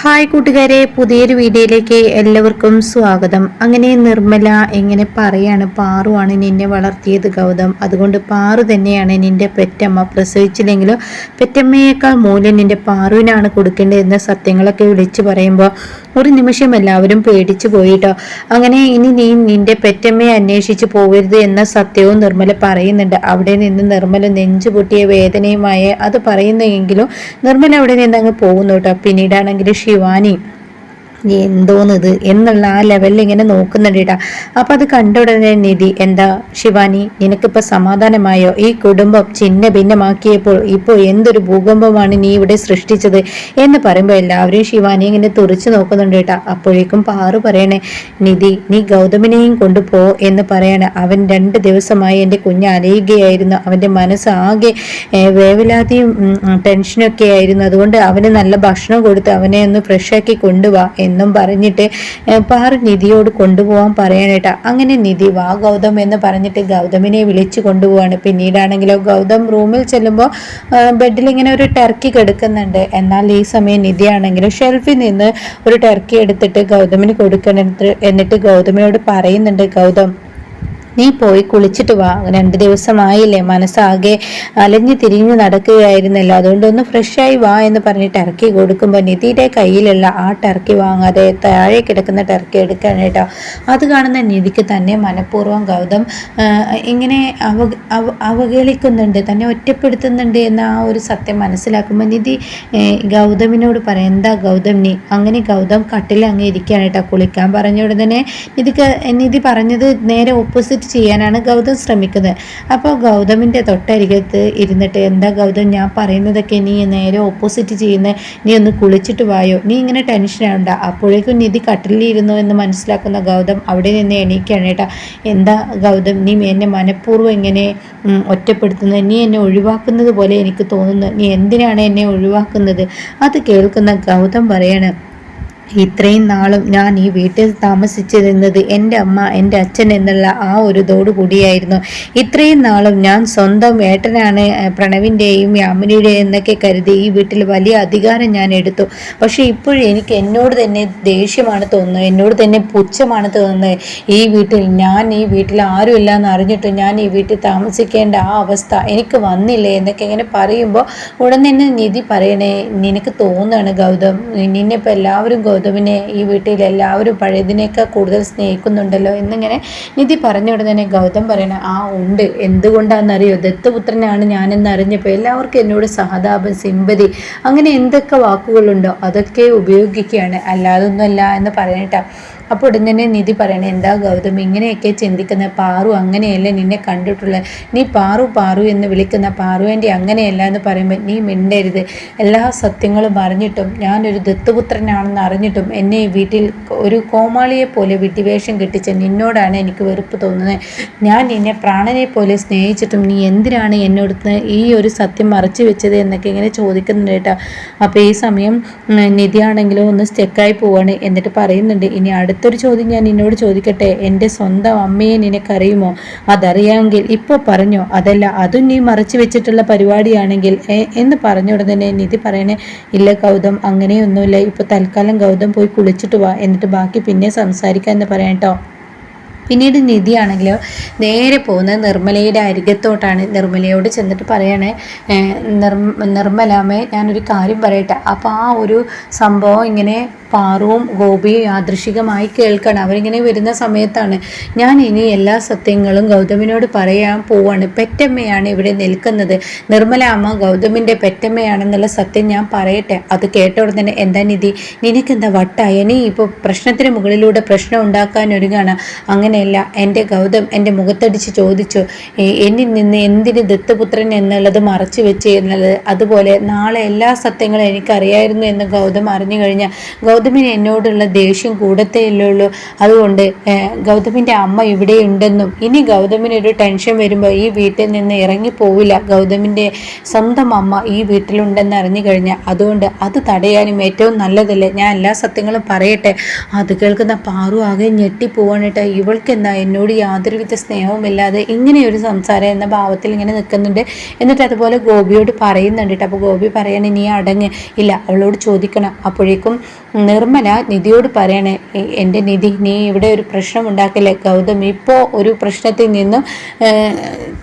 Hi കൂട്ടുകാരെ പുതിയൊരു വീഡിയോയിലേക്ക് എല്ലാവർക്കും സ്വാഗതം. അങ്ങനെ നിർമ്മല എങ്ങനെ പറയാണ് പാറുവാണ് നിന്നെ വളർത്തിയത് ഗൗതം. അതുകൊണ്ട് പാറു തന്നെയാണ് നിന്റെ പെറ്റമ്മ. പ്രസവിച്ചില്ലെങ്കിലും പെറ്റമ്മയേക്കാൾ മൂല്യം നിന്റെ പാറുവിനാണ് കൊടുക്കേണ്ടത് എന്ന സത്യങ്ങളൊക്കെ വിളിച്ചു പറയുമ്പോൾ ഒരു നിമിഷം എല്ലാവരും പേടിച്ചു പോയിട്ടോ. അങ്ങനെ ഇനി നീ നിന്റെ പെറ്റമ്മയെ അന്വേഷിച്ച് പോകരുത് എന്ന സത്യവും നിർമ്മല പറയുന്നുണ്ട്. അവിടെ നിന്ന് നിർമ്മല നെഞ്ചു പൊട്ടിയ വേദനയുമായ അത് പറയുന്നെങ്കിലും നിർമ്മല അവിടെ നിന്ന് അങ്ങ് പോകുന്നു കേട്ടോ. പിന്നീടാണെങ്കിൽ ശിവാനി എന്തോന്നിത് എന്നുള്ള ആ ലെവലിൽ ഇങ്ങനെ നോക്കുന്നുണ്ട് കേട്ടാ അപ്പൊ അത് കണ്ട ഉടനെ നിധി എന്താ ശിവാനി നിനക്കിപ്പോ സമാധാനമായോ? ഈ കുടുംബം ചിന്ന ഭിന്നമാക്കിയപ്പോൾ ഇപ്പോൾ എന്തൊരു ഭൂകമ്പമാണ് നീ ഇവിടെ സൃഷ്ടിച്ചത്? എന്ന് പറയുമ്പോൾ എല്ലാവരും ശിവാനി ഇങ്ങനെ തുറച്ചു നോക്കുന്നുണ്ട് കേട്ടാ അപ്പോഴേക്കും പാറു പറയണേ നിധി നീ ഗൗതമിനെയും കൊണ്ടുപോ എന്ന് പറയണേ. അവൻ രണ്ട് ദിവസമായി എന്റെ കുഞ്ഞ് അലയുകയായിരുന്നു. അവന്റെ മനസ്സ് ആകെ വേവലാതിയും ടെൻഷനൊക്കെ ആയിരുന്നു. അതുകൊണ്ട് അവന് നല്ല ഭക്ഷണം കൊടുത്ത് അവനെ ഒന്ന് ഫ്രഷാക്കി കൊണ്ടുവാ എന്നും പറഞ്ഞിട്ട് പാറു നിധിയോട് കൊണ്ടുപോകാൻ പറയാനായിട്ട്. അങ്ങനെ നിധി വാ ഗൗതം എന്ന് പറഞ്ഞിട്ട് ഗൗതമിനെ വിളിച്ചു കൊണ്ടുപോവാണ്. പിന്നീടാണെങ്കിലോ ഗൗതം റൂമിൽ ചെല്ലുമ്പോൾ ബെഡിൽ ഇങ്ങനെ ഒരു ടർക്കി കിടക്കുന്നുണ്ട്. എന്നാൽ ഈ സമയം നിധിയാണെങ്കിലും ഷെൽഫിൽ നിന്ന് ഒരു ടർക്കി എടുത്തിട്ട് ഗൗതമിന് കൊടുക്കണത് എന്നിട്ട് ഗൗതമിനോട് പറയുന്നുണ്ട് ഗൗതം നീ പോയി കുളിച്ചിട്ട് വാ. രണ്ട് ദിവസമായില്ലേ മനസ്സാകെ അലഞ്ഞു തിരിഞ്ഞു നടക്കുകയായിരുന്നല്ലോ. അതുകൊണ്ട് ഒന്ന് ഫ്രഷായി വാ എന്ന് പറഞ്ഞ് ടർക്കി കൊടുക്കുമ്പോൾ നിധിയുടെ കയ്യിലുള്ള ആ ടർക്കി വാങ്ങാതെ താഴെ കിടക്കുന്ന ടർക്കി എടുക്കാനായിട്ടോ അത് കാണുന്ന നിധിക്ക് തന്നെ മനഃപൂർവം ഗൗതം ഇങ്ങനെ അവ- അവഹേളിക്കുന്നുണ്ട്. തന്നെ ഒറ്റപ്പെടുത്തുന്നുണ്ട് എന്ന ആ ഒരു സത്യം മനസ്സിലാക്കുമ്പോൾ നിധി ഗൗതമിനോട് പറയാം എന്താ ഗൗതം നീ? അങ്ങനെ ഗൗതം കട്ടിൽ അങ്ങ് ഇരിക്കുകയാണ് കേട്ടോ കുളിക്കാൻ പറഞ്ഞ ഉടനെ നിധിക്ക് നിധി പറഞ്ഞത് നേരെ ഓപ്പോസിറ്റ് ചെയ്യാനാണ് ഗൗതം ശ്രമിക്കുന്നത്. അപ്പോൾ ഗൗതമിന്റെ തൊട്ടരികത്ത് ഇരുന്നിട്ട് എന്താ ഗൗതം ഞാൻ പറയുന്നതൊക്കെ നീ നേരെ ഓപ്പോസിറ്റ് ചെയ്യുന്ന. നീ ഒന്ന് കുളിച്ചിട്ട് വായോ. നീ ഇങ്ങനെ ടെൻഷൻ ആവണ്ട. അപ്പോഴേക്കും നിധി കട്ടിലിരുന്നു എന്ന് മനസ്സിലാക്കുന്ന ഗൗതം അവിടെ നിന്ന് എണീക്കുകയാണ് കേട്ടോ. എന്താ ഗൗതം നീ എന്നെ മനഃപൂർവം ഇങ്ങനെ ഒറ്റപ്പെടുത്തുന്നത്? നീ എന്നെ ഒഴിവാക്കുന്നത് പോലെ എനിക്ക് തോന്നുന്നു. നീ എന്തിനാണ് എന്നെ ഒഴിവാക്കുന്നത്? അത് കേൾക്കുന്ന ഗൗതം പറയാണ് ഇത്രയും നാളും ഞാൻ ഈ വീട്ടിൽ താമസിച്ചിരുന്നത് എന്റെ അമ്മ എന്റെ അച്ഛൻ എന്നുള്ള ആ ഒരു കൂടിയായിരുന്നു. ഇത്രയും നാളും ഞാൻ സ്വന്തം ഏട്ടനാണ് പ്രണവിന്റെയും യാമിനിയുടെയും എന്നൊക്കെ കരുതി ഈ വീട്ടിൽ വലിയ അധികാരം ഞാൻ എടുത്തു. പക്ഷേ ഇപ്പോഴും എനിക്ക് എന്നോട് തന്നെ ദേഷ്യമാണ് തോന്നുന്നത് എന്നോട് തന്നെ പുച്ഛമാണ് തോന്നുന്നത്. ഈ വീട്ടിൽ ഞാൻ ഈ വീട്ടിൽ ആരുമില്ല എന്ന് അറിഞ്ഞിട്ട് ഞാൻ ഈ വീട്ടിൽ താമസിക്കേണ്ട ആ അവസ്ഥ എനിക്ക് വന്നില്ലേ എന്നൊക്കെ ഇങ്ങനെ പറയുമ്പോൾ ഉടൻ തന്നെ നിധി പറയണേ നിനക്ക് തോന്നുകയാണ് ഗൗതം നിന്നെ ഇപ്പോൾ എല്ലാവരും ഗൗതമിനെ ഈ വീട്ടിലെല്ലാവരും പഴയതിനേക്കാൾ കൂടുതൽ സ്നേഹിക്കുന്നുണ്ടല്ലോ എന്നിങ്ങനെ നിധി പറഞ്ഞ ഉടനെ ഗൗതം പറയണ ആ ഉണ്ട്. എന്തുകൊണ്ടാണെന്നറിയോ? ദത്തപുത്രനാണ് ഞാനെന്ന് അറിഞ്ഞപ്പോൾ എല്ലാവർക്കും എന്നോട് സഹതാപം സിമ്പതി അങ്ങനെ എന്തൊക്കെ വാക്കുകളുണ്ടോ? അതൊക്കെ ഉപയോഗിക്കുകയാണ്. അല്ലാതൊന്നുമല്ല എന്ന് പറയട്ടാ അപ്പോൾ ഉടൻ തന്നെ നിധി പറയണേ എന്താ ഗൗതം ഇങ്ങനെയൊക്കെ ചിന്തിക്കുന്ന പാറു അങ്ങനെയല്ല നിന്നെ കണ്ടിട്ടുള്ളത്? നീ പാറു പാറു എന്ന് വിളിക്കുന്ന പാറുവേണ്ടി അങ്ങനെയല്ല എന്ന് പറയുമ്പോൾ നീ മിണ്ടരുത്. എല്ലാ സത്യങ്ങളും അറിഞ്ഞിട്ടും ഞാനൊരു ദത്തുപുത്രനാണെന്ന് അറിഞ്ഞിട്ടും എന്നെ വീട്ടിൽ ഒരു കോമാളിയെ പോലെ വിട്ടിവേഷം കെട്ടിച്ച നിന്നോടാണ് എനിക്ക് വെറുപ്പ് തോന്നുന്നത്. ഞാൻ നിന്നെ പ്രാണനെ പോലെ സ്നേഹിച്ചിട്ടും നീ എന്തിനാണ് എന്നോട് ഈ ഒരു സത്യം മറച്ചു വെച്ചത് എന്നൊക്കെ ഇങ്ങനെ ചോദിക്കുന്നുണ്ട് കേട്ടോ. അപ്പോൾ ഈ സമയം നിധിയാണെങ്കിലും ഒന്ന് സ്റ്റെക്കായി പോവാണ് എന്നിട്ട് പറയുന്നുണ്ട് ഇനി അടുത്തൊരു ചോദ്യം ഞാൻ നിന്നോട് ചോദിക്കട്ടെ? എന്റെ സ്വന്തം അമ്മയെ നിനക്കറിയുമോ? അതറിയാമെങ്കിൽ ഇപ്പോൾ പറഞ്ഞോ? അതല്ല അതും നീ മറച്ചു വെച്ചിട്ടുള്ള പരിപാടിയാണെങ്കിൽ എന്ന് പറഞ്ഞ ഉടനെ നിധി പറയണേ ഇല്ല ഗൗതം അങ്ങനെയൊന്നുമില്ല. ഇപ്പോൾ തൽക്കാലം ഗൗതം പോയി കുളിച്ചിട്ട് വാ. എന്നിട്ട് ബാക്കി പിന്നെ സംസാരിക്കാം എന്ന് പറയാം കേട്ടോ പിന്നീട് നിധിയാണെങ്കിലോ നേരെ പോകുന്നത് നിർമ്മലയുടെ അരികത്തോട്ടാണ് നിർമ്മലയോട് ചെന്നിട്ട് പറയണേ "ഏഹ്, നിർമ്മ നിർമ്മലാമേ ഞാനൊരു കാര്യം പറയട്ടെ. അപ്പോൾ ആ ഒരു സംഭവം ഇങ്ങനെ പാറുവും ഗോപിയും യാദൃശികമായി കേൾക്കണം. അവരിങ്ങനെ വരുന്ന സമയത്താണ് ഞാൻ ഇനി എല്ലാ സത്യങ്ങളും ഗൗതമിനോട് പറയാൻ പോവാണ്. പെറ്റമ്മയാണ് ഇവിടെ നിൽക്കുന്നത്. നിർമ്മല അമ്മ ഗൗതമിന്റെ പെറ്റമ്മയാണെന്നുള്ള സത്യം ഞാൻ പറയട്ടെ. അത് കേട്ട ഉടനെ എന്താ നിധി? നിനക്കെന്താ വട്ടായ? നീ ഇപ്പോൾ പ്രശ്നത്തിന് മുകളിലൂടെ പ്രശ്നം ഉണ്ടാക്കാൻ ഒരുങ്ങാണ്. അങ്ങനെയല്ല. എന്റെ ഗൗതം എന്റെ മുഖത്തടിച്ച് ചോദിച്ചു "ഏ, എന്നിൽ നിന്ന് എന്തിന് ദത്തപുത്രൻ എന്നുള്ളത് മറച്ചു വെച്ച് എന്നുള്ളത്? അതുപോലെ നാളെ എല്ലാ സത്യങ്ങളും എനിക്കറിയായിരുന്നു എന്ന് ഗൗതം അറിഞ്ഞു കഴിഞ്ഞാൽ ഗൗതമിന് എന്നോടുള്ള ദേഷ്യം കൂടത്തേയല്ലേ ഉള്ളൂ അതുകൊണ്ട് ഗൗതമിന്റെ അമ്മ ഇവിടെ ഉണ്ടെന്നും ഇനി ഗൗതമിനൊരു ടെൻഷൻ വരുമ്പോൾ ഈ വീട്ടിൽ നിന്ന് ഇറങ്ങിപ്പോവില്ല ഗൗതമിന്റെ സ്വന്തം അമ്മ ഈ വീട്ടിലുണ്ടെന്ന് അറിഞ്ഞു കഴിഞ്ഞാൽ അതുകൊണ്ട് അത് തടയാനും ഏറ്റവും നല്ലതല്ലേ? ഞാൻ എല്ലാ സത്യങ്ങളും പറയട്ടെ. അത് കേൾക്കുന്ന പാറു ആകെ ഞെട്ടിപ്പോവാണ് കേട്ടോ. ഇവൾ നിനക്കെന്താ? എന്നോട് യാതൊരുവിധ സ്നേഹവുമില്ലാതെ ഇങ്ങനെയൊരു സംസാരം എന്ന ഭാവത്തിൽ ഇങ്ങനെ നിൽക്കുന്നുണ്ട്. എന്നിട്ട് അതുപോലെ ഗോപിയോട് പറയുന്നുണ്ട് കേട്ടോ. അപ്പോൾ ഗോപി പറയണേ നീ അടങ്ങ്. ഇല്ല അവളോട് ചോദിക്കണം. അപ്പോഴേക്കും നിർമ്മല നിധിയോട് പറയണേ എന്റെ നിധി നീ ഇവിടെ ഒരു പ്രശ്നം ഉണ്ടാക്കില്ലേ? ഗൗതം ഇപ്പോൾ ഒരു പ്രശ്നത്തിൽ നിന്നും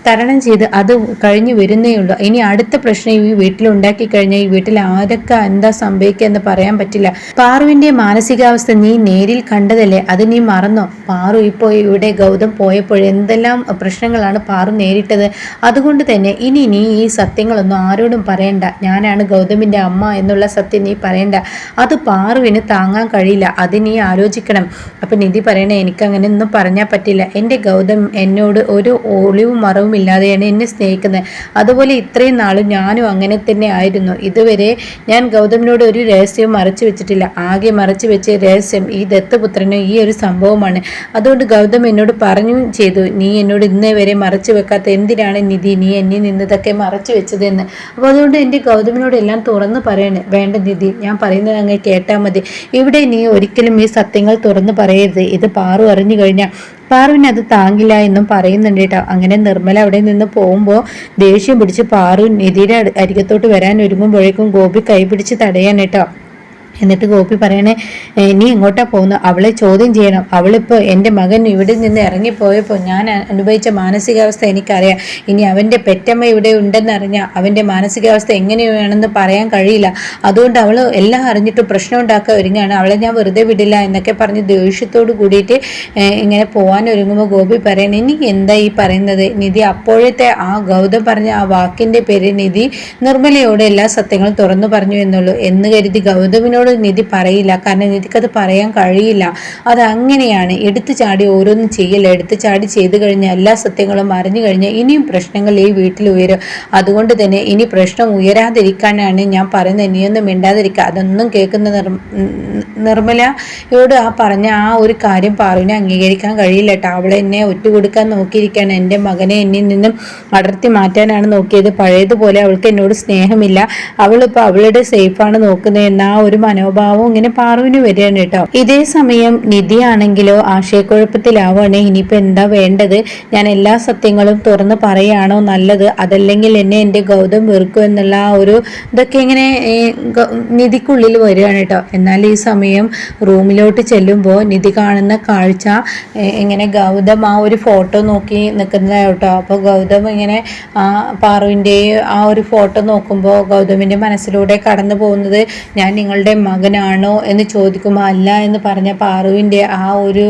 തരണം ചെയ്ത് അത് കഴിഞ്ഞു വരുന്നേ ഉള്ളൂ. ഇനി അടുത്ത പ്രശ്നം ഈ വീട്ടിൽ ഉണ്ടാക്കി കഴിഞ്ഞാൽ ഈ വീട്ടിൽ ആരൊക്കെ എന്താ സംഭവിക്കുക എന്ന് പറയാൻ പറ്റില്ല. പാറുവിന്റെ മാനസികാവസ്ഥ നീ നേരിൽ കണ്ടതല്ലേ? അത് നീ മറന്നോ? പാറു ഇപ്പോൾ ഇവിടെ ഗൗതം പോയപ്പോൾ എന്തെല്ലാം പ്രശ്നങ്ങളാണ് പാറു നേരിട്ടത്? അതുകൊണ്ട് തന്നെ ഇനി നീ ഈ സത്യങ്ങളൊന്നും ആരോടും പറയണ്ട. ഞാനാണ് ഗൗതമിന്റെ അമ്മ എന്നുള്ള സത്യം നീ പറയണ്ട. അത് പാറുവിന് താങ്ങാൻ കഴിയില്ല. അത് നീ ആലോചിക്കണം. അപ്പം നിധി പറയണേ എനിക്കങ്ങനെ ഒന്നും പറഞ്ഞാൽ പറ്റില്ല. എന്റെ ഗൗതം എന്നോട് ഒരു ഒളിവും മറവും ഇല്ലാതെയാണ് എന്നെ സ്നേഹിക്കുന്നത്. അതുപോലെ ഇത്രയും നാളും ഞാനും അങ്ങനെ തന്നെ ആയിരുന്നു. ഇതുവരെ ഞാൻ ഗൗതമിനോട് ഒരു രഹസ്യവും മറച്ചു വെച്ചിട്ടില്ല. ആകെ മറച്ചു വെച്ച രഹസ്യം ഈ ദത്തപുത്രനും ഈ ഒരു സംഭവമാണ്. അതുകൊണ്ട് ഗൗതം എന്നോട് പറഞ്ഞു ചെയ്തു. നീ എന്നോട് ഇന്നേ വരെ മറച്ചു വെക്കാത്ത എന്തിനാണ് നിധി? നീ എന്നെ നിന്നതൊക്കെ മറച്ചു വെച്ചതെന്ന്. അപ്പോൾ അതുകൊണ്ട് എന്റെ ഗൗതമിനോട് എല്ലാം തുറന്നു പറയണേ വേണ്ട നിധി ഞാൻ പറയുന്നത് അങ്ങ് കേട്ടാൽ മതി. ഇവിടെ നീ ഒരിക്കലും ഈ സത്യങ്ങൾ തുറന്നു പറയരുത്. ഇത് പാറു അറിഞ്ഞു കഴിഞ്ഞാൽ പാറുവിന് അത് താങ്ങില്ല എന്നും പറയുന്നുണ്ട് കേട്ടോ. അങ്ങനെ നിർമ്മല അവിടെ നിന്ന് പോകുമ്പോൾ ദേഷ്യം പിടിച്ച് പാറു നിധിയുടെ അരികത്തോട്ട് വരാൻ ഒരുങ്ങുമ്പോഴേക്കും ഗോപി കൈപിടിച്ച് തടയാൻ കേട്ടോ. എന്നിട്ട് ഗോപി പറയണേ "ഏ, നീ ഇങ്ങോട്ടാ പോകുന്നു അവളെ ചോദ്യം ചെയ്യണം. അവളിപ്പോൾ എന്റെ മകൻ ഇവിടെ നിന്ന് ഇറങ്ങിപ്പോയപ്പോൾ ഞാൻ അനുഭവിച്ച മാനസികാവസ്ഥ എനിക്കറിയാം. ഇനി അവന്റെ പെറ്റമ്മ ഇവിടെ ഉണ്ടെന്നറിഞ്ഞാൽ അവന്റെ മാനസികാവസ്ഥ എങ്ങനെയാണെന്ന് പറയാൻ കഴിയില്ല. അതുകൊണ്ട് അവൾ എല്ലാം അറിഞ്ഞിട്ട് പ്രശ്നം ഉണ്ടാക്കാൻ ഒരുങ്ങാണ്. അവളെ ഞാൻ വെറുതെ വിടില്ല എന്നൊക്കെ പറഞ്ഞ് ദേഷ്യത്തോട് കൂടിയിട്ട് ഇങ്ങനെ പോകാൻ ഒരുങ്ങുമ്പോൾ ഗോപി പറയണേ ഇനി എന്താ ഈ പറയുന്നത്? നിധി അപ്പോഴത്തെ ആ ഗൗതം പറഞ്ഞ ആ വാക്കിന്റെ പേര് നിധി നിർമ്മലയോട് എല്ലാ സത്യങ്ങളും തുറന്നു പറഞ്ഞു എന്നുള്ളൂ. എന്ന് കരുതി ഗൗതമിനോട് നിധി പറയില്ല. കാരണം നിധിക്കത് പറയാൻ കഴിയില്ല. അത് അങ്ങനെയാണ്. എടുത്തു ചാടി ഓരോന്നും ചെയ്യില്ല? എടുത്തു ചാടി ചെയ്തു കഴിഞ്ഞാൽ എല്ലാ സത്യങ്ങളും അറിഞ്ഞു കഴിഞ്ഞാൽ ഇനിയും പ്രശ്നങ്ങൾ ഈ വീട്ടിൽ ഉയരും. അതുകൊണ്ട് തന്നെ ഇനി പ്രശ്നം ഉയരാതിരിക്കാനാണ് ഞാൻ പറയുന്നത്. ഇനിയൊന്നും മിണ്ടാതിരിക്കുക. അതൊന്നും കേൾക്കുന്ന നിർ നിർമ്മലയോട് ആ പറഞ്ഞ ആ ഒരു കാര്യം പാറുവിനെ അംഗീകരിക്കാൻ കഴിയില്ല കേട്ടോ. അവളെ എന്നെ ഒറ്റുകൊടുക്കാൻ നോക്കിയിരിക്കുകയാണ്. എന്റെ മകനെ എന്നിൽ നിന്നും അടർത്തി മാറ്റാനാണ് നോക്കിയത്. പഴയതുപോലെ അവൾക്ക് എന്നോട് സ്നേഹമില്ല. അവളിപ്പോൾ അവളുടെ സേഫാണ് നോക്കുന്നത്. എന്ന ആ ഒരു മനോഭാവം ഇങ്ങനെ പാറുവിന് വരികയാണ് കേട്ടോ. ഇതേ സമയം നിധി ആണെങ്കിലോ ആശയക്കുഴപ്പത്തിലാവുകയാണ്. ഇനിയിപ്പോൾ എന്താ വേണ്ടത്? ഞാൻ എല്ലാ സത്യങ്ങളും തുറന്ന് പറയുകയാണോ നല്ലത്? അതല്ലെങ്കിൽ എന്നെ എന്റെ ഗൗതം വെറുക്കും എന്നുള്ള ആ ഒരു ഇതൊക്കെ ഇങ്ങനെ നിധിക്കുള്ളിൽ വരികയാണ് കേട്ടോ. എന്നാൽ ഈ സമയം റൂമിലോട്ട് ചെല്ലുമ്പോൾ നിധി കാണുന്ന കാഴ്ച ഇങ്ങനെ ഗൗതം ആ ഒരു ഫോട്ടോ നോക്കി നിൽക്കുന്നതാണ് കേട്ടോ. അപ്പോൾ ഗൗതം ഇങ്ങനെ ആ പാറുവിന്റെ ആ ഒരു ഫോട്ടോ നോക്കുമ്പോൾ ഗൗതമിന്റെ മനസ്സിലൂടെ കടന്നു പോകുന്നത് ഞാൻ നിങ്ങളുടെ മകനാണോ എന്ന് ചോദിക്കുമ്പോൾ അല്ല എന്ന് പറഞ്ഞ പാറുവിന്റെ ആ ഒരു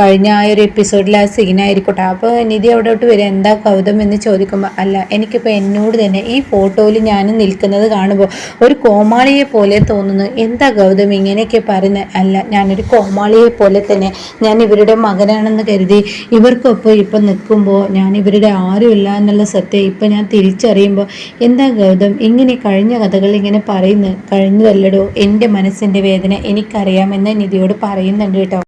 കഴിഞ്ഞ ആ ഒരു എപ്പിസോഡിൽ ആ സീനായിരിക്കട്ടെ അപ്പോൾ നിധി അവിടോട്ട് വരും എന്താ കൗതം എന്ന് ചോദിക്കുമ്പോൾ അല്ല എനിക്കിപ്പോൾ എന്നോട് തന്നെ ഈ ഫോട്ടോയിൽ ഞാൻ നിൽക്കുന്നത് കാണുമ്പോൾ ഒരു കോമാളിയെ പോലെ തോന്നുന്നു. എന്താ ഗൗതം ഇങ്ങനെയൊക്കെ പറയുന്നത് അല്ല ഞാനൊരു കോമാളിയെ പോലെ തന്നെ ഞാൻ ഇവരുടെ മകനാണെന്ന് കരുതി ഇവർക്കൊപ്പം ഇപ്പം നിൽക്കുമ്പോൾ ഞാൻ ഇവരുടെ ആരുമില്ല എന്നുള്ള സത്യം ഇപ്പം ഞാൻ തിരിച്ചറിയുമ്പോൾ എന്താ ഗൗതം? ഇങ്ങനെ കഴിഞ്ഞ കഥകൾ ഇങ്ങനെ പറയുന്നത് കഴിഞ്ഞതല്ലടോ? എന്റെ മനസ്സിന്റെ വേദന എനിക്കറിയാമെന്ന് നിധിയോട് പറയുന്നുണ്ട് കേട്ടോ.